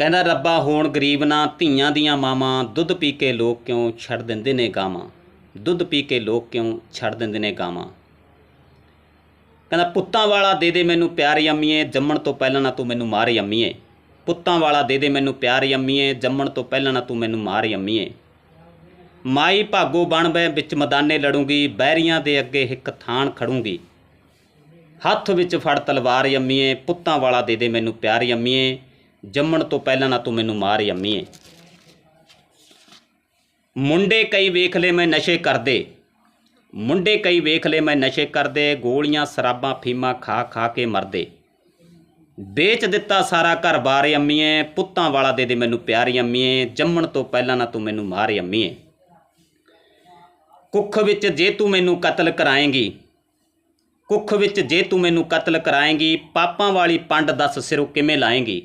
ਕਹਿੰਦਾ, ਰੱਬਾ, ਹੋਣ ਗਰੀਬ ਨਾ ਧੀਆਂ ਦੀਆਂ ਮਾਵਾਂ ਦੁੱਧ ਪੀ ਕੇ ਲੋਕ ਕਿਉਂ ਛੱਡ ਦਿੰਦੇ ਨੇ ਗਾਵਾਂ? ਦੁੱਧ ਪੀ ਕੇ ਲੋਕ ਕਿਉਂ ਛੱਡ ਦਿੰਦੇ ਨੇ ਗਾਵਾਂ? ਕਹਿੰਦਾ, ਪੁੱਤਾਂ ਵਾਲਾ ਦੇ ਦੇ ਮੈਨੂੰ ਪਿਆਰ ਅੰਮੀਏ ਜੰਮਣ ਤੋਂ ਪਹਿਲਾਂ ਨਾ ਤੂੰ ਮੈਨੂੰ ਮਾਰ ਅੰਮੀਏ ਪੁੱਤਾਂ ਵਾਲਾ ਦੇ ਦੇ ਮੈਨੂੰ ਪਿਆਰ ਅੰਮੀਏ ਜੰਮਣ ਤੋਂ ਪਹਿਲਾਂ ਨਾ ਤੂੰ ਮੈਨੂੰ ਮਾਰ ਯੰਮੀਏ। ਮਾਈ ਭਾਗੋ ਬਣ ਬੈ ਵਿੱਚ ਮੈਦਾਨੇ ਲੜੂੰਗੀ ਬਹਿਰੀਆਂ ਦੇ ਅੱਗੇ ਇੱਕ ਥਾਨ ਖੜੂੰਗੀ। ਹੱਥ ਵਿੱਚ ਫੜ ਤਲਵਾਰ ਯੰਮੀਏ, ਪੁੱਤਾਂ ਵਾਲਾ ਦੇ ਦੇ ਮੈਨੂੰ ਪਿਆਰ ਯੰਮੀਏ। ਜੰਮਣ ਤੋਂ ਪਹਿਲਾਂ ਨਾ ਤੂੰ ਮੈਨੂੰ ਮਾਰ ਅੰਮੀਏ ਮੁੰਡੇ ਕਈ ਵੇਖ ਲੈ ਮੈਂ ਨਸ਼ੇ ਕਰਦੇ। ਮੁੰਡੇ ਕਈ ਵੇਖ ਲੈ ਮੈਂ ਨਸ਼ੇ ਕਰਦੇ, ਗੋਲੀਆਂ, ਸ਼ਰਾਬਾਂ, ਫੀਮਾ ਖਾ ਖਾ ਕੇ ਮਰਦੇ। ਵੇਚ ਦਿੱਤਾ ਸਾਰਾ ਘਰ-ਬਾਰ ਅੰਮੀਏ ਪੁੱਤਾਂ ਵਾਲਾ ਦੇ ਦੇ ਮੈਨੂੰ ਪਿਆਰੀ ਅੰਮੀਏ ਜੰਮਣ ਤੋਂ ਪਹਿਲਾਂ ਨਾ ਤੂੰ ਮੈਨੂੰ ਮਾਰ ਅੰਮੀਏ ਕੁੱਖ ਵਿੱਚ ਜੇ ਤੂੰ ਮੈਨੂੰ ਕਤਲ ਕਰਾਏਂਗੀ, ਕੁੱਖ ਵਿੱਚ ਜੇ ਤੂੰ ਮੈਨੂੰ ਕਤਲ ਕਰਾਏਂਗੀ, ਪਾਪਾਂ ਵਾਲੀ ਪੰਡ ਦੱਸ ਸਿਰੋਂ ਕਿਵੇਂ ਲਾਏਂਗੀ?